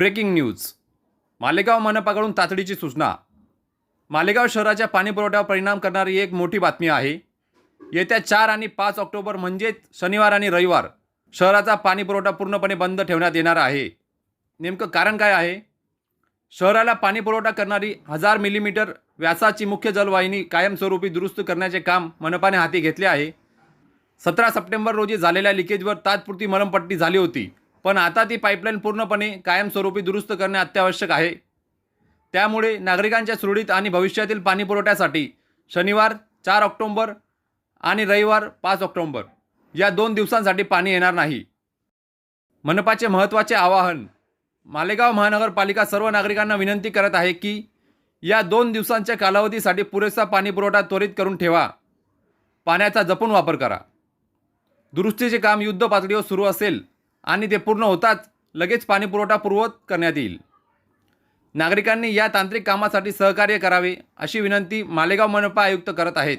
Breaking news. Malegaon मनपाकडून तातडीची सूचना. मालेगाव शहराच्या पाणीपुरवठ्यावर परिणाम करणारी एक मोठी बातमी आहे. येत्या चार आणि पाच ऑक्टोबर म्हणजेच शनिवार आणि रविवार शहराचा पाणीपुरवठा पूर्णपणे बंद ठेवण्यात येणार आहे. नेमकं कारण काय आहे? शहराला पाणीपुरवठा करणारी हजार मिलीमीटर व्यासाची मुख्य जलवाहिनी कायमस्वरूपी दुरुस्त करण्याचे काम मनपाने हाती घेतले आहे. सतरा सप्टेंबर रोजी झालेल्या लिकेजवर तात्पुरती मरमपट्टी झाली होती. पण आता ती पाईपलाईन पूर्णपणे कायमस्वरूपी दुरुस्त करणे अत्यावश्यक आहे. त्यामुळे नागरिकांच्या सुरळीत आणि भविष्यातील पाणीपुरवठ्यासाठी शनिवार चार ऑक्टोंबर आणि रविवार पाच ऑक्टोंबर या दोन दिवसांसाठी पाणी येणार नाही. मनपाचे महत्त्वाचे आवाहन मालेगाव महानगरपालिका सर्व नागरिकांना विनंती करत आहे की या दोन दिवसांच्या कालावधीसाठी पुरेसा पाणीपुरवठा त्वरित करून ठेवा. पाण्याचा जपून वापर करा. दुरुस्तीचे काम युद्ध पातळीवर सुरू असेल आणि ते पूर्ण होताच लगेच पाणीपुरवठा पूर्वत करण्यात येईल. नागरिकांनी या तांत्रिक कामासाठी सहकार्य करावे अशी विनंती मालेगाव मनपा आयुक्त करत आहेत.